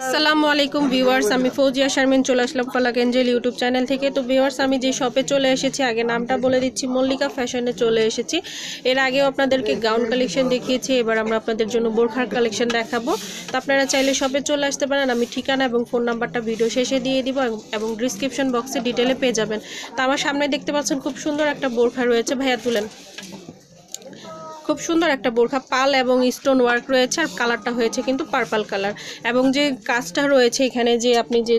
আসসালামু আলাইকুম ভিউয়ার্স, আমি ফৌজিয়া শারমিন, চলে আসলাম কলা কেঞ্জেল ইউটিউব চ্যানেল থেকে। তো ভিউয়ার্স, আমি যে শপে চলে এসেছি, আগে নামটা বলে দিচ্ছি, মল্লিকা ফ্যাশনে চলে এসেছি। এর আগেও আপনাদেরকে গাউন কালেকশন দেখিয়েছি, এবার আমরা আপনাদের জন্য বোরখার কালেকশন দেখাবো। তো আপনারা চাইলে শপে চলে আসতে পারেন, আমি ঠিকানা এবং ফোন নাম্বারটা ভিডিও শেষে দিয়ে দিব এবং ডিসক্রিপশন বক্সে ডিটেলে পেয়ে যাবেন। তো আমার সামনে দেখতে পাচ্ছেন, খুব সুন্দর একটা বোরখা রয়েছে। ভাইয়া, তুলেন। খুব সুন্দর একটা বোরখা পাল এবং স্টোন ওয়ার্ক রয়েছে আর কালারটা হয়েছে কিন্তু পার্পল কালার এবং যে কাজটা রয়েছে এখানে যে আপনি যে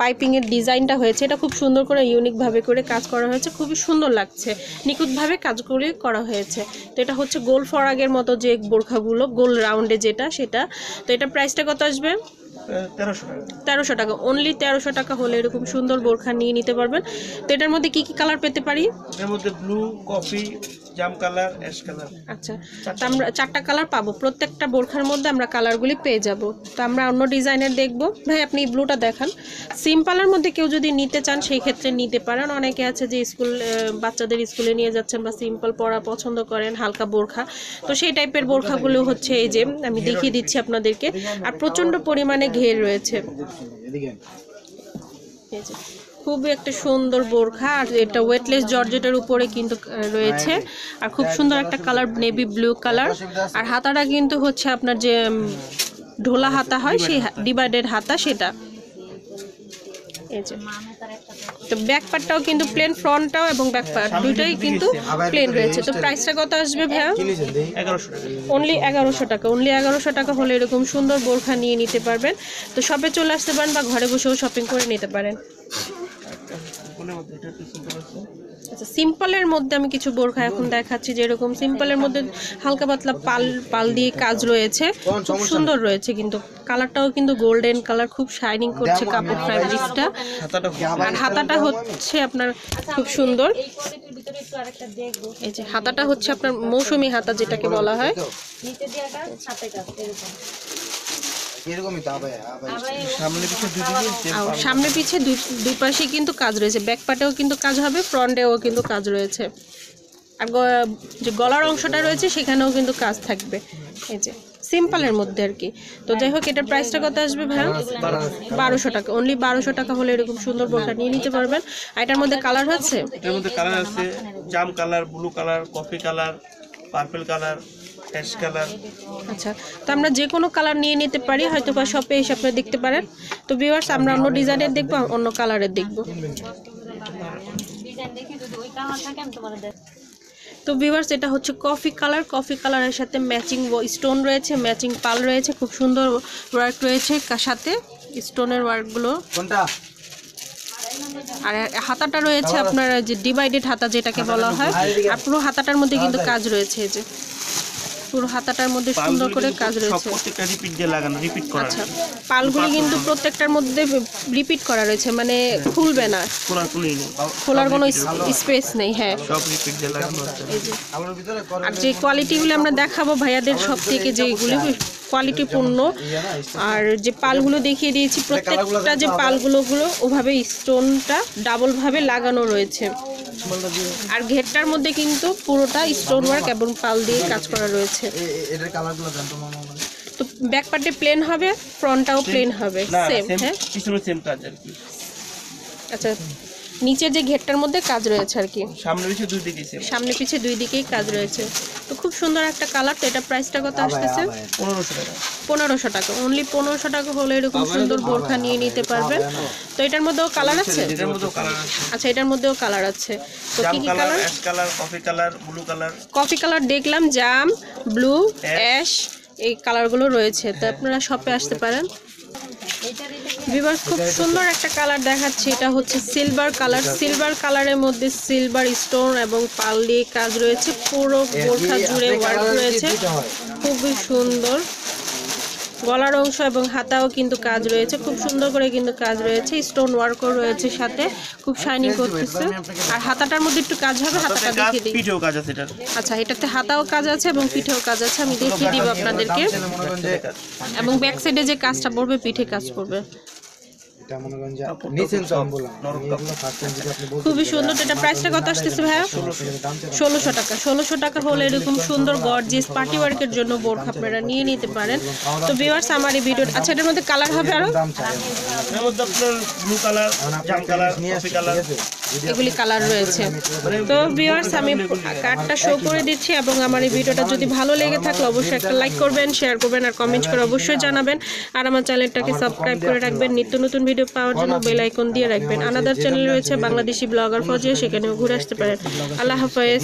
পাইপিংয়ের ডিজাইনটা হয়েছে এটা খুব সুন্দর করে ইউনিকভাবে করে কাজ করা হয়েছে খুবই সুন্দর লাগছে। নিখুঁতভাবে কাজ করে করা হয়েছে। তো এটা হচ্ছে গোল ফরাগের মতো যে বোরখাগুলো গোল রাউন্ডে যেটা সেটা। তো এটা প্রাইসটা কত আসবে? তেরোশো টাকা। তেরোশো টাকা। অনলি তেরোশো টাকা হলে এরকম সুন্দর বোরখা নিয়ে নিতে পারবেন। তো এটার মধ্যে কি কি কালার পেতে পারি? এর মধ্যে ব্লু কফি জাম কালার অ্যাশ কালার। আচ্ছা তো আমরা চারটা কালার পাবো। প্রত্যেকটা বোরখার মধ্যে আমরা কালারগুলি পেয়ে যাব। তো আমরা অন্য ডিজাইনের দেখব। ভাই আপনি ব্লুটা দেখান। সিম্পলের মধ্যে কেউ যদি নিতে চান সেই ক্ষেত্রে নিতে পারেন। অনেকে আছে যে স্কুল বাচ্চাদের স্কুলে নিয়ে যাচ্ছেন বা সিম্পল পড়া পছন্দ করেন হালকা বোরখা। তো সেই টাইপের বোরখাগুলো হচ্ছে এই যে আমি দেখিয়ে দিচ্ছি আপনাদেরকে। আর প্রচণ্ড পরিমাণে ঘের রয়েছে। এই যে, খুবই একটা সুন্দর বোরখা, আর এটা ওয়েটলেস জর্জেটের উপরে কিন্তু রয়েছে। আর খুব সুন্দর একটা কালার নেভি ব্লু কালার আর হাতাটা কিন্তু হচ্ছে আপনার যে ঢোলা হাতা হয়, সেই ডিভাইডেড হাতা সেটা। তো ব্যাক পার্টটাও কিন্তু প্লেন ফ্রন্টটাও এবং ব্যাক পার্ট কিন্তু প্লেন রয়েছে। তো প্রাইসটা কত আসবে ভাইয়া? অনলি এগারোশো টাকা। অনলি এগারোশো টাকা হলে এরকম সুন্দর বোরখা নিয়ে নিতে পারবেন। তো শপে চলে আসতে পারেন বা ঘরে বসেও শপিং করে নিতে পারেন। কোনের মধ্যে এটা একটু সুন্দর আছে। আচ্ছা সিম্পলের মধ্যে আমি কিছু বোরখা এখন দেখাচ্ছি যেরকম সিম্পলের মধ্যে হালকা পাতলা পাল পাল দিয়ে কাজ রয়েছে। খুব সুন্দর রয়েছে কিন্তু। কালারটাও কিন্তু গোল্ডেন কালার খুব শাইনিং করছে কাপড় ফ্যাব্রিক্সটা আর হাতাটা হচ্ছে আপনার খুব সুন্দর। এই যে হাতাটা হচ্ছে আপনার মৌসুমী হাতা যেটাকে বলা হয়। এরকমই তো সামনে আর পিছে দুই দুই পাশেই কিন্তু কাজ রয়েছে। ব্যাক পার্টেও কিন্তু কাজ হবে ফ্রন্টেও কিন্তু কাজ রয়েছে। আর যে গলার অংশটা রয়েছে সেখানেও কিন্তু কাজ থাকবে। এই যে সিম্পলের মধ্যে আর কি। তো যাই হোক এটার প্রাইসটা কত আসবে ভাইয়া? বারোশো টাকা। অনলি বারোশো টাকা হলে এরকম সুন্দর বোরখা নিয়ে নিতে পারবেন। আর এটার মধ্যে কালার হচ্ছে? এর মধ্যে কালার আছে জাম colour blue colour coffee colour purple colour. Ash colour আচ্ছা তো আমরা যে কোনো কালার নিয়ে নিতে পারি হয়তো বা শপে এসে আপনারা দেখতে পারেন। তো ভিউয়ার্স আমরা অন্য ডিজাইনের দেখব অন্য কালারের দেখব। তো ভিউয়ার্স এটা হচ্ছে কফি কালার কফি কালারের সাথে ম্যাচিং স্টোন রয়েছে ম্যাচিং পাল রয়েছে খুব সুন্দর ওয়ার্ক রয়েছে সাথে। স্টোনের ওয়ার্কগুলো কোনটা? আর হাতাটা রয়েছে আপনার যে ডিভাইডেড হাতা যেটাকে বলা হয়। আর পুরো হাতাটার মধ্যে কিন্তু কাজ রয়েছে এই যে। পুরো হাতাটার মধ্যে সুন্দর করে কাজ রয়েছে। প্রত্যেকটা রিপিট দিয়ে লাগানো রিপিট করা আচ্ছা পালগুলি কিন্তু প্রত্যেকটার মধ্যে রিপিট করা রয়েছে মানে খুলবে না। খোলার খুলেই নেই। খোলার কোনো স্পেস নেই হ্যাঁ। সব রিপিট দিয়ে লাগানো আছে আর যে কোয়ালিটিগুলো আমরা দেখাবো ভাইয়াদের সব থেকে যেগুলি কোয়ালিটিপূর্ণ আর যে পালগুলো দেখিয়ে দিয়েছি প্রত্যেকটা যে পালগুলোগুলো ওভাবে স্টোনটা ডাবলভাবে লাগানো রয়েছে। আর ঘেরটার মধ্যে কিন্তু পুরোটা স্টোন ওয়ার্ক এবং পাল দিয়ে কাজ করা রয়েছে। তো ব্যাক পার্টে প্লেন হবে ফ্রন্টটাও প্লেন হবে সেম হ্যাঁ? আচ্ছা নিচের যে ঘেরটার মধ্যে কাজ রয়েছে আর কি। সামনে পিছনে দুই দিকে সেম সামনে পিছে দুই দিকেই কাজ রয়েছে। তো খুব সুন্দর একটা কালার তো এটা প্রাইসটা কত আসতেছে? পনেরোশো টাকা। পনেরোশো টাকা। অনলি পনেরোশো টাকা হলে এরকম সুন্দর বোরখা নিয়ে নিতে পারবেন তো এটার মধ্যেও কালার আছে? এটার মধ্যেও কালার আছে। আচ্ছা এটার মধ্যেও কালার আছে। তো কি কি colour colour? Ash colour coffee colour blue colour. Coffee colour দেখলাম জাম ব্লু অ্যাশ এই কালারগুলো রয়েছে। তো আপনারা শপে আসতে পারেন। ভিভার্স খুব সুন্দর একটা কালার দেখাচ্ছে। এটা হচ্ছে সিলভার কালার সিলভার কালারের মধ্যে সিলভার স্টোন এবং পাল দিয়ে কাজ রয়েছে। পুরো বোরখা জুড়ে ওয়ার্ক রয়েছে। খুবই সুন্দর। গলার অংশ এবং হাতাও কিন্তু কাজ রয়েছে। খুব সুন্দর করে কিন্তু কাজ রয়েছে। স্টোন ওয়ার্কও রয়েছে সাথে। খুব শাইনিং করতেছে। আর হাতাটার মধ্যে একটু কাজ হবে হাতাটা দেখিয়ে দিই। পিঠেও কাজ আছে এটা আচ্ছা এটাতে হাতাও কাজ আছে এবং পিঠেও কাজ আছে। আমি দেখিয়ে দিব আপনাদেরকে। এবং ব্যাক সাইডে যে কাজটা পড়বে পিঠে কাজ পড়বে। এটা মনে করেন যে নিচেন তো বললাম। এগুলো ফার্স্ট টাইম যদি আপনি বলতে খুবই সুন্দর এটা প্রাইসটা কত আসতেছে ভাইয়া? ষোলোশো টাকা ষোলোশো টাকা হলে এরকম সুন্দর গর্জিয়াস পার্টি ওয়ার্কের জন্য বোরখা আপনারা নিয়ে নিতে পারেন। তো ভিউয়ার্স আমার এই ভিডিও আচ্ছা এটার মধ্যে কালার হবে আরও? এর মধ্যে আপনার ব্লু কালার জাম কালার কফি কালার ঠিক আছে যদি এগুলি কালার রয়েছে। তো ভিউয়ার্স আমি কার্ডটা শো করে দিচ্ছি এবং আমার এই ভিডিওটা যদি ভালো লেগে থাকলে অবশ্যই একটা লাইক করবেন শেয়ার করবেন আর কমেন্ট করে অবশ্যই জানাবেন। আর আমার চ্যানেলটাকে সাবস্ক্রাইব করে রাখবেন। নিত্য নতুন ভিডিও পাওয়ার জন্য বেল আইকন দিয়ে রাখবেন। আনাদার চ্যানেল রয়েছে বাংলাদেশি ব্লগার ফজিয়া সেখানেও ঘুরে আসতে পারেন। আল্লাহ হাফেজ।